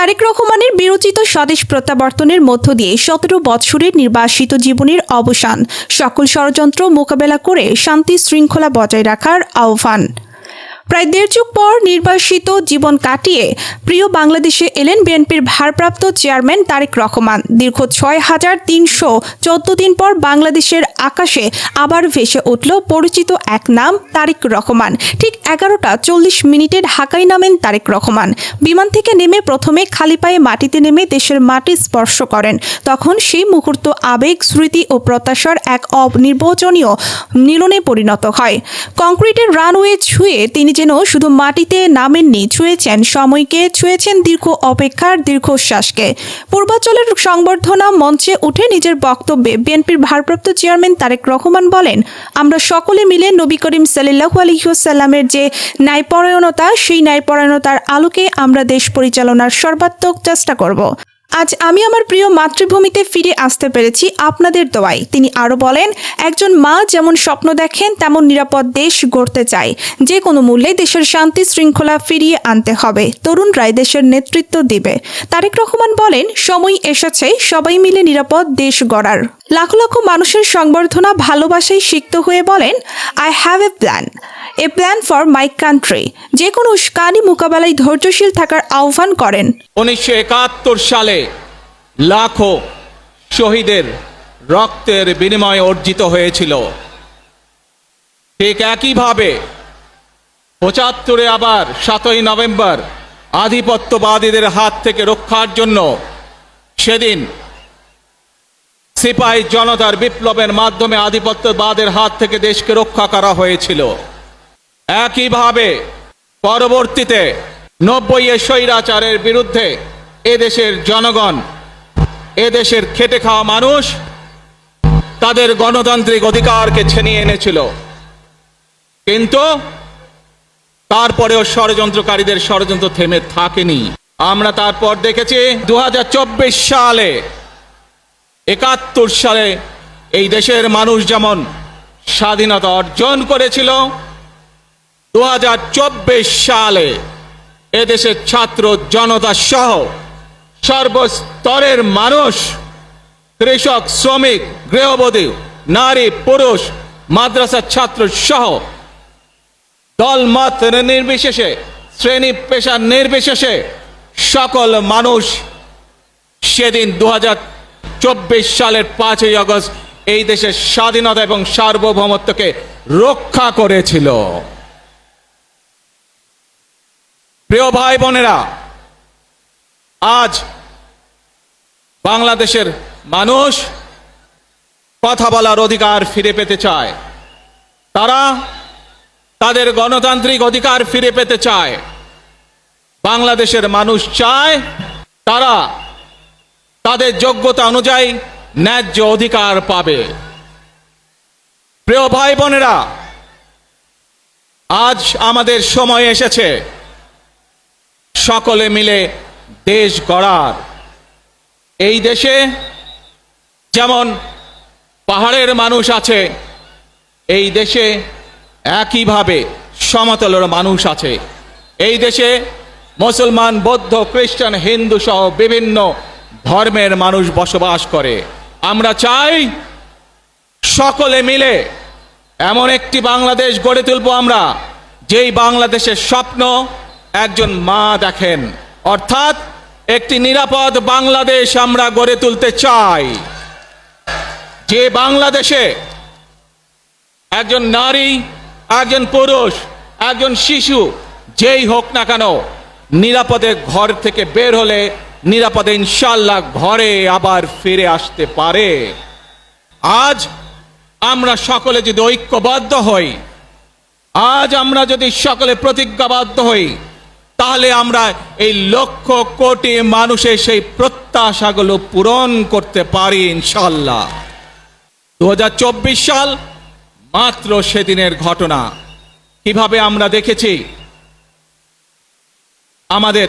তারেক রহমানের বিরোচিত স্বদেশ প্রত্যাবর্তনের মধ্য দিয়ে সতেরো বৎসরের নির্বাসিত জীবনের অবসান। সকল ষড়যন্ত্র মোকাবেলা করে শান্তি শৃঙ্খলা বজায় রাখার আহ্বান। প্রায় দেড় যুগ পর নির্বাসিত জীবন কাটিয়ে প্রিয় বাংলাদেশে এলেন বিএনপির ভারপ্রাপ্ত চেয়ারম্যান তারেক রহমান। দীর্ঘ ছয় হাজার তিনশো চোদ্দ দিন পর বাংলাদেশের আকাশে আবার ভেসে উঠল পরিচিত এক নাম তারেক রহমান। ঠিক এগারোটা চল্লিশ মিনিটে ঢাকায় নামেন তারেক রহমান। বিমান থেকে নেমে প্রথমে খালি পায়ে মাটিতে নেমে দেশের মাটি স্পর্শ করেন। তখন সেই মুহূর্ত আবেগ, স্মৃতি ও প্রত্যাশার এক অনির্বচনীয় মিলনে পরিণত হয়। কংক্রিটের রানওয়ে ছুঁয়ে তিনি যেন শুধু মাটিতে নামেননি, ছুঁয়েছেন সময়কে, ছুঁয়েছেন দীর্ঘ অপেক্ষার দীর্ঘশ্বাসকে। পূর্বাঞ্চলের সংবর্ধনা মঞ্চে উঠে নিজের বক্তব্যে বিএনপির ভারপ্রাপ্ত চেয়ারম্যান তারেক রহমান বলেন, আমরা সকলে মিলে নবী করিম সাল্লাহু আলহিউসাল্লামের যে ন্যায়পরায়ণতা, সেই ন্যায়পরায়ণতার আলোকে আমরা দেশ পরিচালনার সর্বাত্মক চেষ্টা করব। আজ আমি আমার প্রিয় মাতৃভূমিতে ফিরে আসতে পেরেছি আপনাদের দোয়ায়। তিনি আরও বলেন, একজন মা যেমন স্বপ্ন দেখেন, তেমন নিরাপদ দেশ গড়তে চায়। যে কোনো মূল্যে দেশের শান্তি শৃঙ্খলা ফিরিয়ে আনতে হবে। তরুণ রায় দেশের নেতৃত্ব দিবে। তারেক রহমান বলেন, সময় এসেছে, সবাই মিলে নিরাপদ দেশ গড়ার। লাখ লাখ মানুষের সংবর্ধনা ভালোবাসায় সিক্ত হয়ে বলেন I have a plan a plan for my country যে কোনো উস্কানি মোকাবেলায় ধৈর্যশীল থাকার আহ্বান করেন। উনিশশো একাত্তর সালে লাখো শহীদের রক্তের বিনিময়ে অর্জিত হয়েছিল। ঠিক একইভাবে পঁচাত্তরে আবার সাতই নভেম্বর আধিপত্যবাদীদের হাত থেকে রক্ষার জন্য সেদিন সিপাহী জনতার বিপ্লবের মাধ্যমে আধিপত্যবাদের হাত থেকে দেশকে রক্ষা করা হয়েছিল। একইভাবে পরবর্তীতে নব্বই স্বৈরাচারের বিরুদ্ধে এদেশের জনগণ, এদেশের খেটে খাওয়া মানুষ তাদের গণতান্ত্রিক অধিকারকে ছিনিয়ে এনেছিল। কিন্তু তারপরেও ষড়যন্ত্রকারীদের ষড়যন্ত্র থেমে থাকেনি। আমরা তারপর দেখেছি দু হাজার চব্বিশ সালে একাত্তর সালে এই দেশের মানুষ যেমন স্বাধীনতা অর্জন করেছিল দু হাজার চব্বিশ সালে এদেশের ছাত্র জনতা সহ সর্বস্তরের মানুষ, কৃষক, শ্রমিক, গৃহবধূ, নারী, পুরুষ, মাদ্রাসার ছাত্র সহ দলমত নির্বিশেষে, শ্রেণি পেশা নির্বিশেষে সকল মানুষ সেদিন দু সালের পাঁচই আগস্ট এই দেশের স্বাধীনতা এবং সার্বভৌমত্বকে রক্ষা করেছিল। প্রিয় ভাই বোনেরা, আজ বাংলাদেশের মানুষ কথা বলার অধিকার ফিরে পেতে চায়। তারা তাদের গণতান্ত্রিক অধিকার ফিরে পেতে চায়। বাংলাদেশের মানুষ চায় তাদের যোগ্যতা অনুযায়ী ন্যায্য অধিকার পাবে। প্রিয় ভাই বোনেরা আজ আমাদের সময় এসেছে। সকলে মিলে দেশ গড়ার। এই দেশে যেমন পাহাড়ের মানুষ আছে, এই দেশে একইভাবে সমতলের মানুষ আছে। এই দেশে মুসলমান, বৌদ্ধ, খ্রিস্টান, হিন্দু সহ বিভিন্ন ধর্মের মানুষ বসবাস করে। আমরা চাই সকলে মিলে এমন একটি বাংলাদেশ গড়ে তুলব আমরা, যেই বাংলাদেশের স্বপ্ন একজন মা দেখেন। অর্থাৎ একটি নিরাপদ বাংলাদেশ আমরা গড়ে তুলতে চাই। যে বাংলাদেশে একজন নারী, একজন পুরুষ, একজন শিশু, যেই হোক না কেন, নিরাপদে ঘর থেকে বের হলে নিরাপদে ইনশাল্লাহ ঘরে আবার ফিরে আসতে পারে। আজ আমরা সকলে যদি ঐক্যবদ্ধ হই, আজ আমরা যদি সকলে প্রতিজ্ঞাবদ্ধ হই, তাহলে আমরা এই লক্ষ কোটি মানুষের সেই প্রত্যাশাগুলো পূরণ করতে পারি ইনশাল্লাহ দু হাজার চব্বিশ সাল মাত্র সেদিনের ঘটনা। কীভাবে আমরা দেখেছি? আমাদের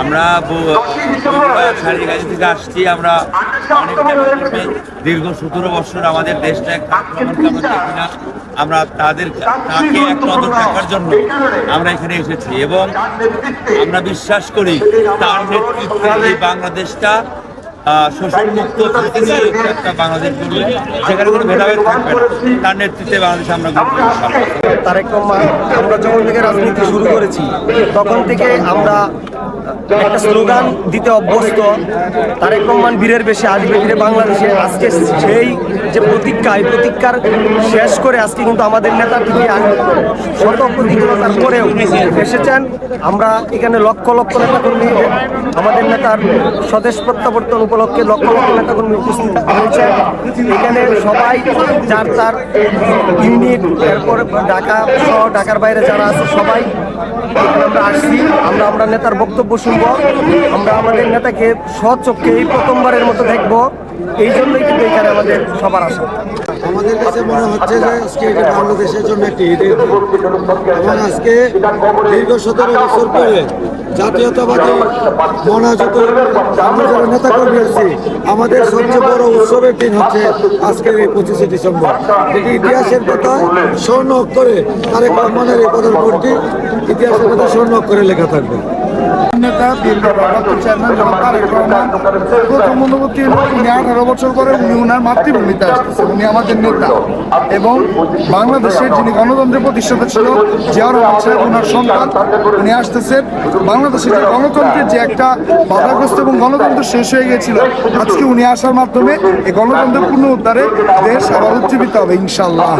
আমরা সারিগাছি থেকে আসছি। আমরা দীর্ঘ সতেরো বছর আমাদের দেশটা দেখি না আমরা তাদের তাকে এক নজর দেখার জন্য আমরা এখানে এসেছি এবং আমরা বিশ্বাস করি তার নেতৃত্বে এই বাংলাদেশটা শোষণমুক্ত একটা বাংলাদেশ গড়বে যেখানে কোনো ভেদাভেদ থাকবে না। তার নেতৃত্বে বাংলাদেশ আমরা তারেক আমরা যখন থেকে রাজনীতি শুরু করেছি, তখন থেকে আমরা একটা স্লোগান দিতে অভ্যস্ত, তারেক রহমান বীরের বেশে আসবে ফিরে বাংলাদেশে। আজকে সেই যে প্রতিজ্ঞা, এই প্রতিজ্ঞার শেষ করে আজকে কিন্তু আমাদের নেতা তিনি শত প্রতিকূলতার পরেও এসেছেন। আমরা এখানে লক্ষ লক্ষ নেতাকর্মী, আমাদের নেতার স্বদেশ প্রত্যাবর্তন উপলক্ষে লক্ষ লক্ষ নেতাকর্মী উপস্থিত হয়েছে। এখানে সবাই যার তার ইউনিট, এরপর ঢাকা সহ ঢাকার বাইরে যারা আছে সবাই আমরা আসছি, আমরা আমরা নেতার বক্তব্য শুনব, আমরা আমাদের নেতাকে সচক্ষে এই প্রথমবারের মতো দেখব। এই জন্যই কিন্তু এখানে আমাদের সবার আসা। আমাদের কাছে মনে হচ্ছে যে আজকে এটি বাংলাদেশের জন্য একটি ঈদের এবং আজকে দীর্ঘ সতেরো বছর পরে জাতীয়তাবাদী মনাযত আমরা যারা আছি, আমাদের সবচেয়ে বড় উৎসবের দিন হচ্ছে আজকের এই পঁচিশে ডিসেম্বর। এটি ইতিহাসের কথা, স্বর্ণ অক্ষরে তারেক রহমানের এই পদার্পণটি ইতিহাসের কথা স্বর্ণ অক্ষরে লেখা থাকবে। নেতা উনি আঠারো বছর করে উনি উনার মাতৃভূমিতে আসতেছে, উনি আমাদের নেতা। এবং বাংলাদেশের যিনি গণতন্ত্রের প্রতিষ্ঠাতা ছিল জিয়াউর রহমান ওনার সন্তান, উনি আসতেছেন বাংলাদেশের যে গণতন্ত্রের যে একটা বাধাগ্রস্ত এবং গণতন্ত্র শেষ হয়ে গেছিল আজকে উনি আসার মাধ্যমে এই গণতন্ত্রের পুনরুদ্ধারে দেশ আবার উজ্জীবিত হবে ইনশাল্লাহ